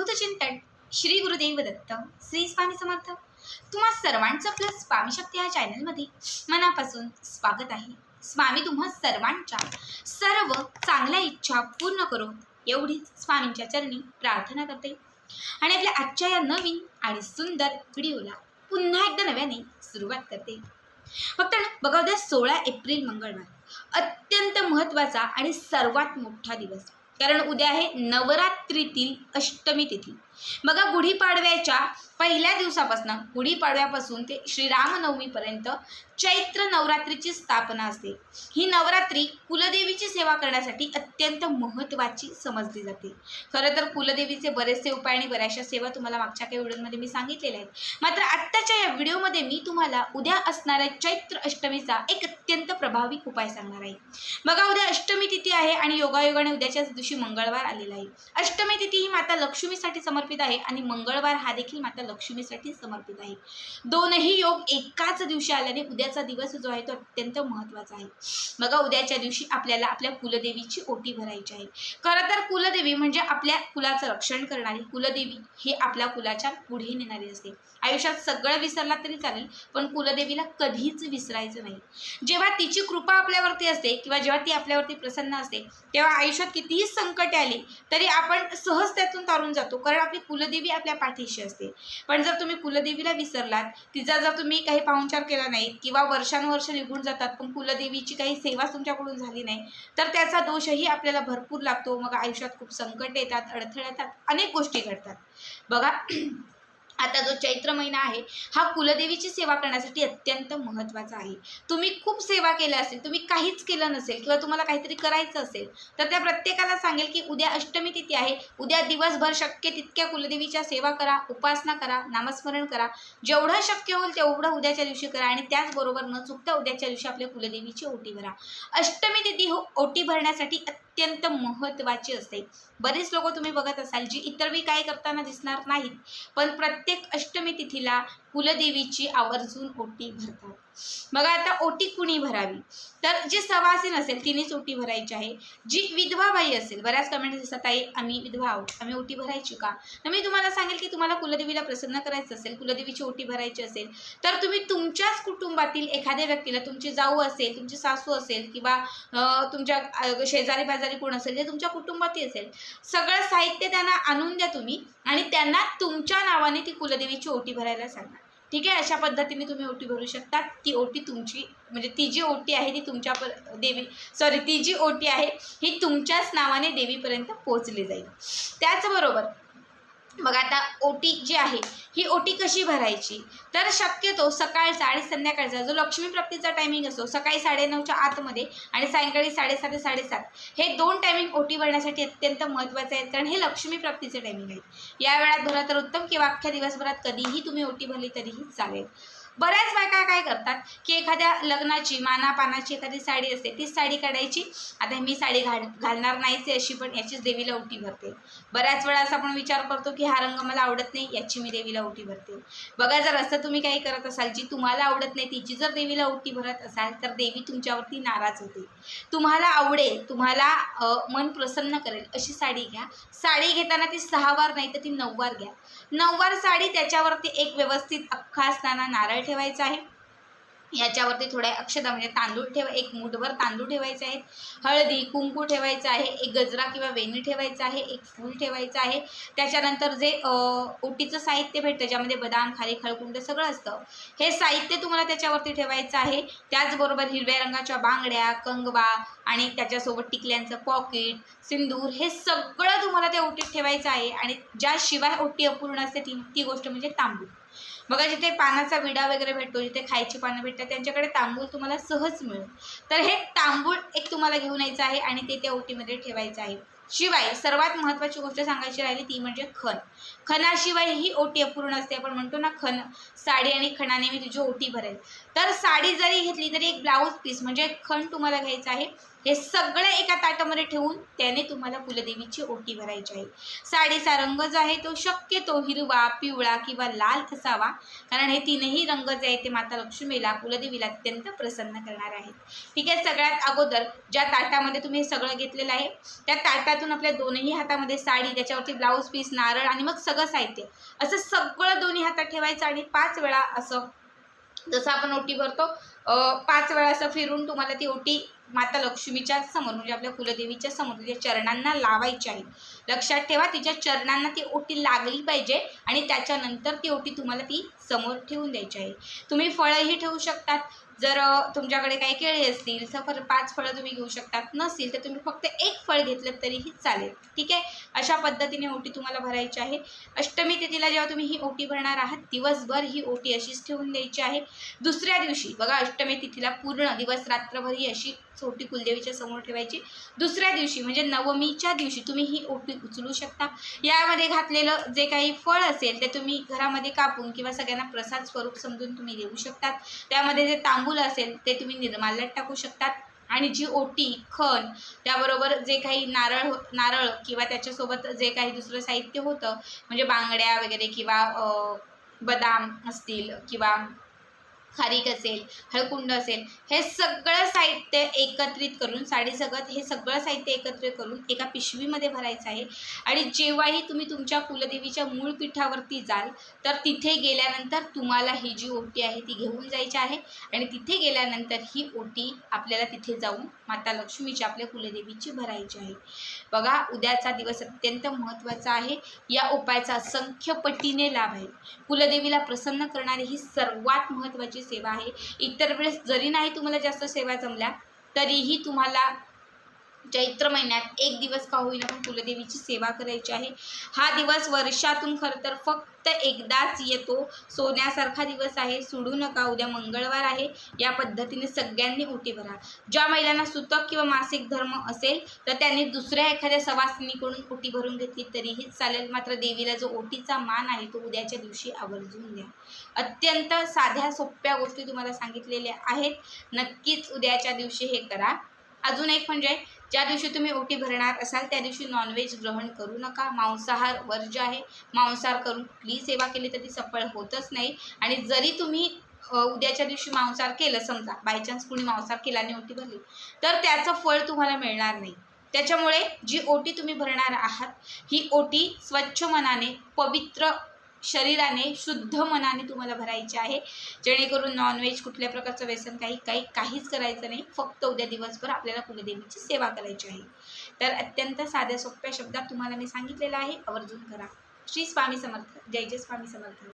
अवधूत चिंतन श्री गुरुदेव दत्त श्री स्वामी समर्थ. तुम्हा सर्वांचं आपलं स्वामी शक्ती या चॅनलमध्ये मनापासून स्वागत आहे. स्वामी तुम्हा सर्वांच्या सर्व चांगल्या इच्छा पूर्ण करून एवढीच स्वामींच्या चरणी प्रार्थना करते. आणि आपल्या आजच्या या नवीन आणि सुंदर व्हिडिओला पुन्हा एकदा नव्याने सुरुवात करते. फक्त ना बघा उद्या सोळा एप्रिल मंगळवार. अत्यंत महत्त्वाचा आणि सर्वात मोठा दिवस. कारण उद्या आहे नवरात्रीतील अष्टमी तिथी. बघा गुढीपाडव्याच्या पहिल्या दिवसापासून गुढीपाडव्यापासून ते श्रीरामनवमीपर्यंत चैत्र नवरात्रीची स्थापना असते. ही नवरात्री कुलदेवीची सेवा करण्यासाठी अत्यंत महत्त्वाची समजली जाते. खरं तर कुलदेवीचे बरेचसे उपाय आणि बऱ्याचशा सेवा तुम्हाला मागच्या काही व्हिडिओमध्ये मी सांगितलेल्या आहेत. मात्र आत्ताच्या या व्हिडिओमध्ये मी तुम्हाला उद्या असणाऱ्या चैत्र अष्टमीचा एक अत्यंत प्रभावी उपाय सांगणार आहे. बघा उद्या अष्टमी तिथी आहे आणि योगायोगाने उद्याच्याच दिवशी मंगळवार आलेला आहे. अष्टमी तिथी ही माता लक्ष्मीसाठी समर्पित आहे आणि मंगळवार हा देखील माता लक्ष्मीसाठी समर्पित आहे. दोनही योग एकाच दिवशी आल्याने उद्याचा दिवस जो आहे तो अत्यंत महत्त्वाचा आहे. बघा उद्याच्या दिवशी आपल्याला आपल्या कुलदेवीची ओटी भरायची आहे. खरं तर कुलदेवी म्हणजे आपल्या कुलाचं रक्षण करणारी कुलदेवी ही आपल्या कुलाच्या पुढे नेणारी असते. आयुष्यात सगळं विसरला तरी चालेल पण कुलदेवीला कधीच विसरायचं नाही. जेव्हा तिची कृपा आपल्यावरती असते किंवा जेव्हा ती आपल्यावरती प्रसन्न असते तेव्हा आयुष्यात कितीही संकट आले तरी आपण सहज त्यातून तारून जातो. कारण आपली कुलदेवी आपल्या पाठीशी असते. पण जर तुम्ही कुलदेवीला विसरलात तिचा जर तुम्ही काही पाहुणचार केला नाहीत किंवा वर्षानुवर्ष निघून जातात पण कुलदेवीची काही सेवा तुमच्याकडून झाली नाही तर त्याचा दोषही आपल्याला भरपूर लागतो. मग आयुष्यात खूप संकट येतात अडथळे येतात अनेक गोष्टी घडतात. बघा आता जो चैत्र महिना आहे हा कुलदेवीची सेवा करण्यासाठी अत्यंत महत्त्वाचा आहे. तुम्ही खूप सेवा केल्या असेल तुम्ही काहीच केलं नसेल किंवा तुम्हाला काहीतरी करायचं असेल तर त्या प्रत्येकाला सांगेल की उद्या अष्टमी तिथी आहे उद्या दिवसभर शक्य तितक्या कुलदेवीच्या सेवा करा उपासना करा नामस्मरण करा. जेवढं शक्य होईल तेवढं उद्याच्या दिवशी करा आणि त्याचबरोबर न चुकता उद्याच्या दिवशी आपल्या कुलदेवीची ओटी भरा. अष्टमी तिथी हो ओटी भरण्यासाठी अत्यंत महत्त्वाची असते. बरेच लोक तुम्ही बघत असाल जी इतर काय करताना दिसणार नाहीत पण प्रत्येक प्रत्येक अष्टमी तिथीला कुलदेवीची आवर्जून ओटी भरतात. बघा आता ओटी कुणी भरावी? तर जी सवासीन असेल तिनेच ओटी भरायची आहे. जी विधवा बाई असेल बऱ्याच कमेंट्स दिसतात आई आम्ही विधवा आहोत. आम्ही ओटी भरायची का? तर मी तुम्हाला सांगेल की तुम्हाला कुलदेवीला प्रसन्न करायचं असेल कुलदेवीची ओटी भरायची असेल तर तुम्ही तुमच्याच कुटुंबातील एखाद्या व्यक्तीला तुमची जाऊ असेल तुमची सासू असेल किंवा तुमच्या शेजारी बाजारी कोण असेल जे तुमच्या कुटुंबातही असेल सगळं साहित्य त्यांना आणून द्या तुम्ही आणि त्यांना तुमच्या नावाने ती कुलदेवीची ओटी भरायला सांगा. ठीक आहे अशा पद्धतीने तुम्ही ओटी भरू शकता ती ओटी तुमची म्हणजे ती जी ओटी आहे ती तुमच्या पर देवी सॉरी ती जी ओटी आहे ही तुमच्याच नावाने देवीपर्यंत पोहोचली जाईल. त्याचबरोबर मग आता ओटी जी आहे ही ओटी कशी भरायची? तर शक्यतो सकाळचा आणि संध्याकाळचा जो लक्ष्मी प्राप्तीचा टायमिंग असतो सकाळी साडेनऊच्या आतमध्ये आणि सायंकाळी साडेसात ते साडेसात हे दोन टायमिंग ओटी भरण्यासाठी अत्यंत महत्त्वाचे आहेत कारण हे लक्ष्मी प्राप्तीचे टायमिंग आहे या वेळात भरला तर उत्तम किंवा अख्ख्या दिवसभरात कधीही तुम्ही ओटी भरली तरीही चालेल. बऱ्याच बायका काय करतात की एखाद्या लग्नाची मानापानाची एखादी साडी असते तीच साडी काढायची. आता मी साडी घाल घालणार नाहीच आहे अशी पण याचीच देवीला उटी भरते. बऱ्याच वेळा असा आपण विचार करतो की हा रंग मला आवडत नाही याची मी देवीला उटी भरते. बघा जर असं तुम्ही काही करत असाल जी तुम्हाला आवडत नाही तिची जर देवीला उटी भरत असाल तर देवी तुमच्यावरती नाराज होते. तुम्हाला आवडेल तुम्हाला मन प्रसन्न करेल अशी साडी घ्या. साडी घेताना ती सहा वार नाही तर ती नऊवार घ्या. नऊवार साडी त्याच्यावरती एक व्यवस्थित अख्खा असताना नारळ ठेवायचं आहे. याच्यावरती थोड्या अक्षता म्हणजे तांदूळ ठेवा एक मूठभर तांदूळ ठेवायचे आहेत. हळदी कुंकू ठेवायचं आहे एक गजरा किंवा वेणी ठेवायचं आहे एक फूल ठेवायचं आहे. त्याच्यानंतर जे ओटीचं साहित्य भेटतं ज्यामध्ये बदाम खारी खळकुंड सगळं असतं हे साहित्य तुम्हाला त्याच्यावरती ठेवायचं आहे. त्याचबरोबर हिरव्या रंगाच्या बांगड्या कंगवा आणि त्याच्यासोबत टिकल्यांचं पॉकेट सिंदूर हे सगळं तुम्हाला त्या ओटीत ठेवायचं आहे. आणि ज्याशिवाय ओटी अपूर्ण असते ती ती गोष्ट म्हणजे तांबूळ बघा जिथे पानाचा विडा वगैरे भेटतो जिथे खायची पानं भेटतात त्यांच्याकडे तांबूळ तुम्हाला सहज मिळेल. तर हे तांबूळ एक तुम्हाला घेऊन यायचं आहे आणि ते त्या ओटीमध्ये ठेवायचं आहे. शिवाय सर्वात महत्त्वाची गोष्ट सांगायची राहिली ती म्हणजे खण. खणाशिवाय ही ओटी अपूर्ण असते. आपण म्हणतो ना खण साडी आणि खणाने मी तुझी ओटी भरेल. तर साडी जरी घेतली तरी एक ब्लाऊज पीस म्हणजे खण तुम्हाला घ्यायचा आहे. हे सगळं एका ताटामध्ये ठेवून त्याने तुम्हाला कुलदेवीची ओटी भरायची आहे. साडीचा रंग जो आहे तो शक्यतो हिरवा पिवळा किंवा लाल असावा. कारण हे तीनही रंग जे आहेत ते माता लक्ष्मीला कुलदेवीला अत्यंत प्रसन्न करणार आहेत. ठीक आहे सगळ्यात अगोदर ज्या ताटामध्ये तुम्ही हे सगळं घेतलेलं आहे त्या ताटातून आपल्या दोनही हातामध्ये साडी त्याच्यावरती ब्लाऊज पीस नारळ आणि मग सगळं साहित्य असं सगळं दोन्ही हातात ठेवायचं आणि पाच वेळा असं जसं आपण ओटी भरतो पाच वेळा असं फिरून तुम्हाला ती ओटी माता लक्ष्मीच्या समोर म्हणजे आपल्या कुलदेवीच्या समोर तिच्या चरणांना लावायची आहे. लक्षात ठेवा तिच्या चरणांना ती ओटी लागली पाहिजे आणि त्याच्यानंतर ती ओटी तुम्हाला ती समोर ठेवून द्यायची आहे. तुम्ही फळंही ठेवू शकतात. जर तुमच्याकडे काही केळी असतील सफर पाच फळं तुम्ही घेऊ शकतात. नसतील तर तुम्ही फक्त एक फळ घेतलं तरीही चालेल. ठीक आहे? अशा पद्धतीने ओटी तुम्हाला भरायची आहे. अष्टमी तिथीला जेव्हा तुम्ही ही ओटी भरणार आहात दिवसभर ही ओटी अशीच ठेवून द्यायची आहे. दुसऱ्या दिवशी बघा अष्टमी तिथीला पूर्ण दिवस रात्रभर ही अशी ओटी कुलदेवीच्या समोर ठेवायची. दुसऱ्या दिवशी म्हणजे नवमीच्या दिवशी तुम्ही ही ओटी उचलू शकता. यामध्ये घातलेलं जे काही फळ असेल ते तुम्ही घरामध्ये कापून किंवा सगळ्यांना प्रसाद स्वरूप समजून तुम्ही देऊ शकतात. त्यामध्ये जे तांबूल असेल ते तुम्ही निर्माल्यात टाकू शकतात. आणि जी ओटी खण त्याबरोबर जे काही नारळ नारळ किंवा त्याच्यासोबत जे काही दुसरं साहित्य होतं म्हणजे बांगड्या वगैरे किंवा बदाम असतील किंवा खारीक असेल हळकुंड असेल हे सगळं साहित्य एकत्रित करून साडीसगत हे सगळं साहित्य एकत्रित करून एका पिशवीमध्ये भरायचं आहे. आणि जेव्हाही तुम्ही तुमच्या कुलदेवीच्या मूळ पीठावरती जाल तर तिथे गेल्यानंतर तुम्हाला ही जी ओटी आहे ती घेऊन जायची आहे. आणि तिथे गेल्यानंतर ही ओटी आपल्याला तिथे जाऊन माता लक्ष्मीची आपल्या कुलदेवीची भरायची आहे. बघा उद्याचा दिवस अत्यंत महत्त्वाचा आहे. या उपायाचा असंख्य पटीने लाभ आहे. कुलदेवीला प्रसन्न करणारी ही सर्वात महत्त्वाची सेवा आहे. इतर वेळेस जरी नाही तुम्हाला जास्त सेवा जमल्या तरीही तुम्हाला चैत्र महिन्यात एक दिवस का होईना पण कुलदेवीची सेवा करायची आहे. हा दिवस वर्षातून खरं तर फक्त एकदाच येतो. सोन्यासारखा दिवस आहे. सोडू नका. उद्या मंगळवार आहे. या पद्धतीने सगळ्यांनी ओटी भरा. ज्या महिलांना सुतक किंवा मासिक धर्म असेल तर त्यांनी दुसऱ्या एखाद्या सवासिनीकडून उटी भरून घेतली तरीही चालेल. मात्र देवीला जो ओटीचा मान आहे तो उद्याच्या दिवशी आवर्जून द्या. अत्यंत साध्या सोप्या गोष्टी तुम्हाला सांगितलेल्या आहेत. नक्कीच उद्याच्या दिवशी हे करा. अजून एक म्हणजे ज्या दिवशी तुम्ही ओटी भरणार असाल त्या दिवशी नॉनव्हेज ग्रहण करू नका. मांसाहार वर्ज आहे मांसाहार करून कुठलीही सेवा केली तर ती सफळ होतच नाही. आणि जरी तुम्ही उद्याच्या दिवशी मांसाहार केलं समजा बायचान्स कुणी मांसाहार केला आणि ओटी भरली तर त्याचं फळ तुम्हाला मिळणार नाही. त्याच्यामुळे जी ओटी तुम्ही भरणार आहात ही ओटी स्वच्छ मनाने पवित्र शरीराने शुद्ध मनाने तुम्हाला भरायचे आहे. जेणेकरून नॉनव्हेज कुठल्या प्रकारचं व्यसन काही काही काहीच करायचं नाही. फक्त उद्या दिवसभर आपल्याला कुलदेवीची सेवा करायची आहे. तर अत्यंत साध्या सोप्या शब्दात तुम्हाला मी सांगितलेलं आहे. आवर्जून करा. श्री स्वामी समर्थ. जय जय स्वामी समर्थ.